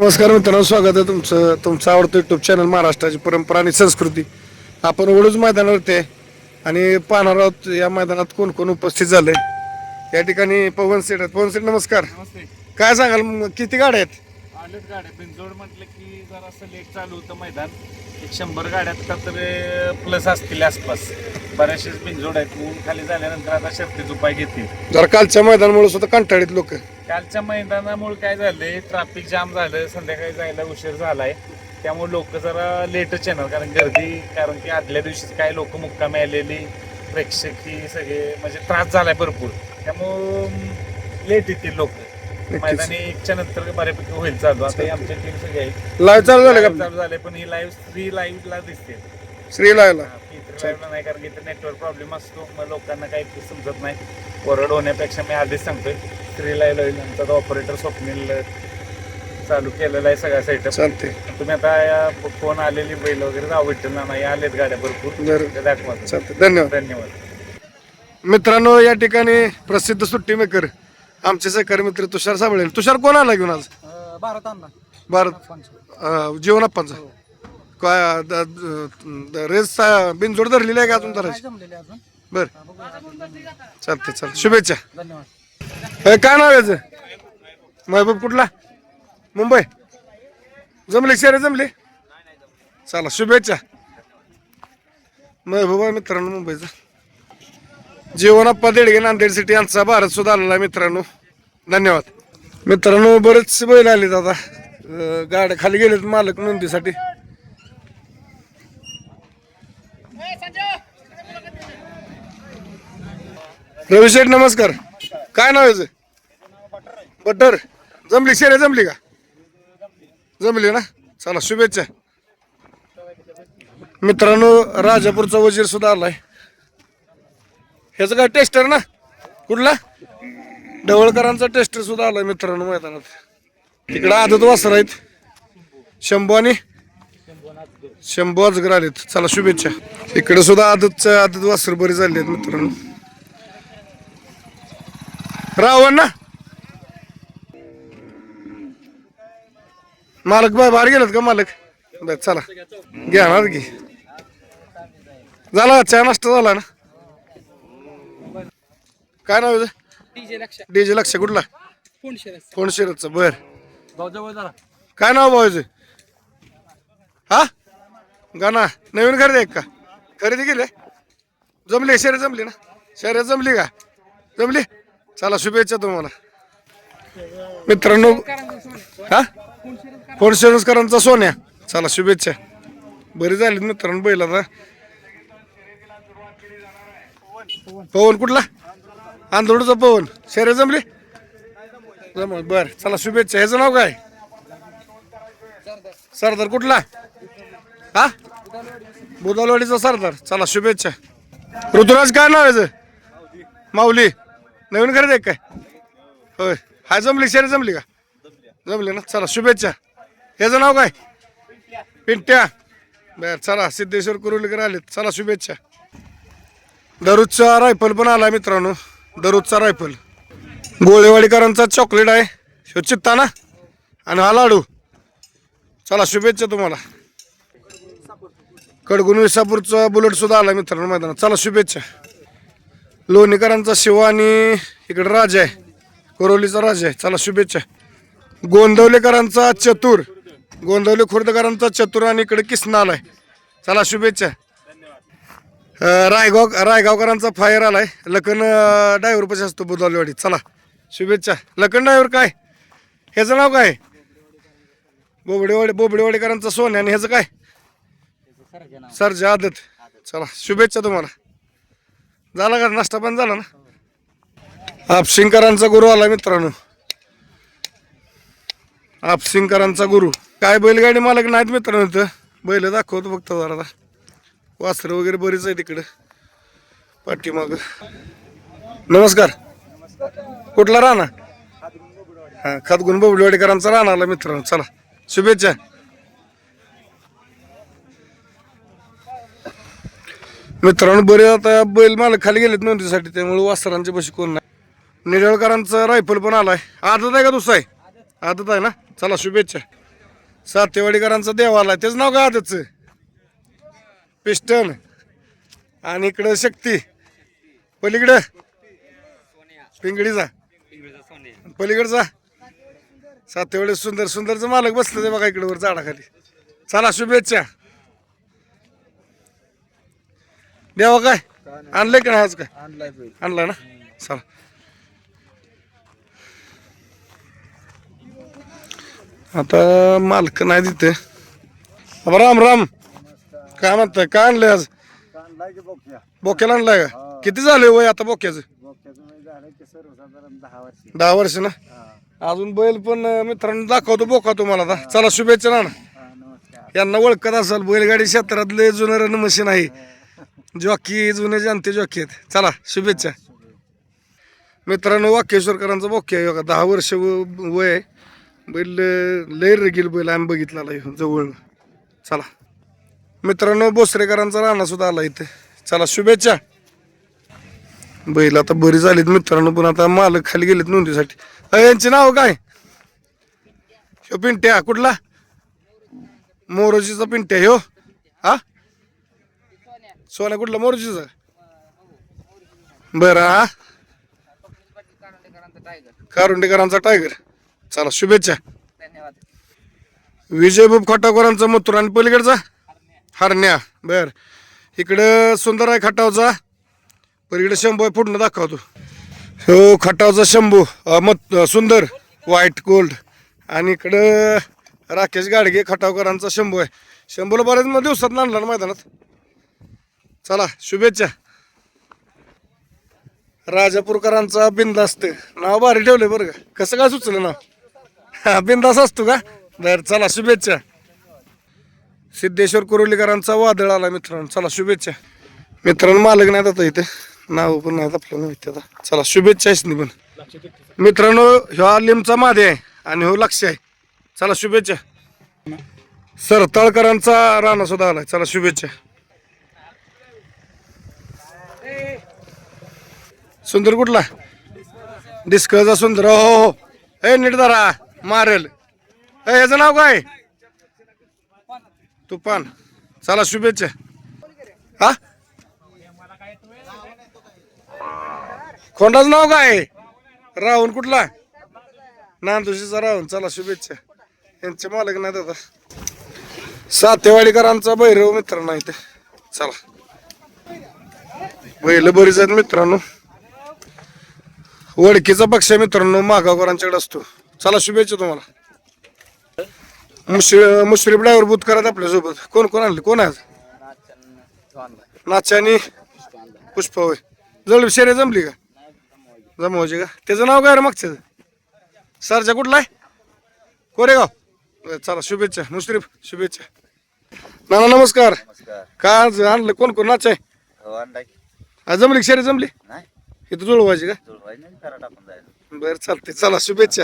नमस्कार मित्रांनो स्वागत आहे तुमचं तुमचं आवडतं युट्यूब चॅनल महाराष्ट्राची परंपरा आणि संस्कृती. आपण वडूज मैदानावरती आहे आणि पाहणार आहोत या मैदानात कोण कोण उपस्थित झाले या ठिकाणी पवन सेठ आहेत. पवन सेठ नमस्कार. काय सांगाल म- किती गाड्या आहेत? आलेत गाड्या. बिनजोड म्हटलं की जरासं लेट चालू होतं मैदान. एक शंभर गाड्यात का तर प्लस असतील आसपास. बऱ्याचशाच बिनजोड आहेत. ऊन खाली झाल्यानंतर आता शर्तीच उपाय घेतील. जरा कालच्या मैदानामुळे सुद्धा कंटाळीत लोक. कालच्या मैदानामुळे काय झालंय ट्रॅफिक जाम झालं संध्याकाळी जायला उशीर झालाय. त्यामुळे लोक जरा लेटच येणार कारण गर्दी कारण की आदल्या दिवशी काय लोक मुक्कामी आलेली प्रेक्षक ही सगळे म्हणजे त्रास झालाय भरपूर. त्यामुळं लेट येतील लोक. मैदानी एकच्या नंतर बऱ्यापैकी होईल चालू. आता ही आमच्या टीम सगळी आहे. लाईव्ह चालू झालं Live का चालू झाले पण ही लाईव्ह थ्री लाईव्ह ला दिसते. श्री लाईव्ह नाही कारण की इथे नेटवर्क प्रॉब्लेम असतो. मग लोकांना काही समजत नाही. ओरड होण्यापेक्षा मी आधीच सांगतोय लाईव्ह होईल आमचा ऑपरेटर स्वप्नील चालू केलेला आहे सगळा सेटअप चालते तुम्ही आता या फोन आलेली बैल वगैरे जाऊ विठ्ठल या आलेत गाड्या भरपूर. दाखवा. चालते धन्यवाद. धन्यवाद. मित्रांनो या ठिकाणी प्रसिद्ध सुट्टी मेकर आमचे सहकारी मित्र तुषार साबळे. तुषार कोण आला घेऊन आज? भारत आणला भारत जीवनाप्पांचा काय द- द- रेस बिनजोड धरलेली आहे का अजून धरायची जमलेले अजून. बर. चालते चालते शुभेच्छा. धन्यवाद. ए, काय नाव याचं? महबूब कुठला? मुंबई. जमले शहर जमले? चला शुभेच्छा. महबूब आहे मित्रांनो मुंबईचा. जीवनाप्पा देडगे नांदेड सिटी यांचा भारत सुद्धा आलेला आहे मित्रांनो. धन्यवाद. मित्रांनो बरेच बैल आले दादा अं, गाड्या खाली गेलेत मालक नोंदीसाठी. रवी शेठ नमस्कार. काय नाव याचं बटर. जमली शेरे जमली का? जमली ना? चला शुभेच्छा. मित्रांनो राजापूरचा वजीर सुद्धा आलाय. ह्याचं काय टेस्टर ना? कुठला? ढवळकरांचा टेस्टर सुद्धा आलाय मित्रांनो मैदानात. तिकडं आदत वासर आहेत. शंभू आणि शंभू अजगर आलेत. चला शुभेच्छा. इकडे सुद्धा आदतचं आदत वासर बरी झाली आहेत मित्रांनो. रावण ना? मालक बाय बाहेर गेलेत का मालक? बर चला. घ्या ना की झाला चहा नाश्ता झाला ना? काय नाव आहे? डीजे लक्ष. कुठला? कोण शिरतचं बर. काय नाव भावाचं हा? गाणा नवीन खरेदी आहे का? खरेदी केली जमली शर्यत जमली ना? शर्यत जमली का? जमली? चला शुभेच्छा तुम्हाला. मित्रांनो हा? फोडशेरसकरांचा सोन्या. चला शुभेच्छा. बरी झाली मित्रांनो बैला तर पवन कुठला? आंधोडचा पवन. शेरे जमले? जमल बर. चला शुभेच्छा. ह्याचं नाव काय? सरदार कुठला? हा? बुदालवाडीचा सरदार. चला शुभेच्छा. ऋतुराज काय नाव आहे याचं? माऊली. नवीन खरेदी आहे काय? होय. हाय जमली शेरी जमली का? जमली ना? चला शुभेच्छा. ह्याचं नाव काय? पिंट्या. बर चला सिद्धेश्वर कुरुलीकर आलेत. चला शुभेच्छा. दररोजचा रायफल पण आला मित्रांनो. दररोजचा रायफल. गोळेवाडीकरांचा चॉकलेट आहे. शिवचित्ता ना? आणि हा लाडू. चला शुभेच्छा तुम्हाला. कडगुण विसापूरचा बुलेट सुद्धा आला मित्रांनो मैदानात. चला शुभेच्छा. लोणीकरांचा शिवा आणि इकडे राजा आहे. कोरोलीचा राजा आहे. चला शुभेच्छा. गोंदवलेकरांचा चतुर. गोंदवले खुर्दकरांचा चतुर आणि इकडे किसना आलाय चला शुभेच्छा. रायगाव रायगावकरांचा फायर आलाय. लखन ड्रायव्हर पशी असतो बुधवालवाडी चला शुभेच्छा. लखन ड्रायव्हर काय? ह्याचं नाव काय? बोबडेवाडी बोबडेवाडीकरांचा सोन्या आणि ह्याचं काय? सरजा आदत. चला शुभेच्छा तुम्हाला. झाला का? नाश्ता पण झाला ना? आपशिंकरांचा गुरु आला मित्रांनो. आपशिंकरांचा गुरु. काय बैलगाडी मालक नाहीत मित्रांनो इथं. बैल दाखवतो फक्त जरा वासर वगैरे बरीच आहे तिकडं पाठीमाग. नमस्कार. कुठला राणा? हा खातगुण बोबडेवाडीकरांचा राहणार आला मित्रांनो. चला शुभेच्छा. मित्रांनो बरे आता बैल मालक खाली गेलेत नोंदीसाठी त्यामुळे वासरांच्या बशी कोण नाही. निडळकरांचा रायफल पण आलाय. आदत आहे का दुसरा आहे? आदत आहे ना? चला शुभेच्छा. सातेवाडीकरांचा देवाला तेच नाव का त्याच पिस्टन. आणि इकडं शक्ती. पलीकडं? पिंगडीचा पलीकडचा? सातेवाडी सुंदर सुंदरचं मालक बसलं ते बघा इकडं वर झाडाखाली. चला शुभेच्छा. देवा काय? आणलंय का नाही आज काय? आणलाय ना? चला. आता मालक नाही तिथे. अबा राम राम. काय म्हणताय? काय आणलंय आज? बोक्याला आणलाय का? किती झाले वय आता बोक्याचं? दहा वर्ष. ना? अजून बैल पण मित्रांनो दाखवतो बोका तुम्हाला आता. चला शुभेच्छा ना यांना ओळखत असाल बैलगाडी क्षेत्रातले जुनं रन मशीन आहे जॉकी जुने जानते जॉकी आहेत. चला शुभेच्छा. मित्रांनो वाक्येश्वरकरांचा बोक्य आहे बघा दहा वर्ष व- वय आहे. बैल अं, लय बैल आम्ही बघितला जवळ चला. मित्रांनो बोसरेकरांचा राणा सुद्धा आला इथे. चला शुभेच्छा. बैल आता बरी झालीत मित्रांनो पण आता मालक खाली गेलेत नोंदीसाठी. अ, यांचे नाव काय? हो पिंट्या कुठला? मोरोजीचा पिंट्या हो हा? सोन्या कुठला? मोरोजीचा बरं हा? कारुंडेकरांचा टायगर चला शुभेच्छा. विजय बाब खटावकरांचा मथुर आणि पलीकडचा? हरण्या. बर. इकडं सुंदर आहे खटावचा? पलीकडे शंभू आहे पुढनं दाखवतो हो खटावचा शंभू मत सुंदर व्हाईट गोल्ड आणि इकडं राकेश गाडगे खटावकरांचा शंभू आहे शंभूला बऱ्याच दिवसात आणला ना मैदानात. चला शुभेच्छा. राजापूरकरांचा बिंदास्त नाव भारी ठेवलंय बरं का. कसं काय सुचलं नाव? हा बिंदास असतो का? बरं चला शुभेच्छा. सिद्धेश्वर कुरुलीकरांचा वादळ आला मित्रांनो. चला शुभेच्छा. मित्रांनो मालक नाही आता इथे. नाव पण नाही आपलं माहिती आता. चला शुभेच्छा आहे पण. मित्रांनो ह्या लिमचा मादे आहे आणि हो लक्ष आहे. चला शुभेच्छा. सरताळकरांचा राणा सुद्धा आलाय. चला शुभेच्छा. सुंदर कुठला? डिस्कचा सुंदर हो, हो हो ए नीट धरा मारेल. ए याचं नाव काय? तुफान. चला शुभेच्छा. हा? खोंडाचं नाव काय? राहुल कुठला? नांदुशीचा राहुल. चला शुभेच्छा. यांचे मालक नाही दादा सातेवाडीकरांचा भैरव मित्रांनो इथे. चला. बैल बरीच आहेत मित्रांनो. वडकीचा पक्ष मित्रांनो मागावकरांच्याकडे असतो. चला शुभेच्छा तुम्हाला. मुश्री मुश्रीफ ड्रायव्हर बुत करत आपल्यासोबत. कोण कोण आणले? कोण आहे आणि पुष्पा होय. जवळ शेरे जमली का? जमवायची का? त्याचं नाव काय रे मागचं? सरचा कुठला आहे? कोरेगाव. चला शुभेच्छा. मुश्रीफ शुभेच्छा. नाना नमस्कार. नमस्कार. काय आज आणलं? कोण कोण नाच आहे? हो जमली शेरे जमली? नाही. इथं जुळवायची का? जुळवाय नाही करा टाकून जायचं. बरं चालते चला शुभेच्छा.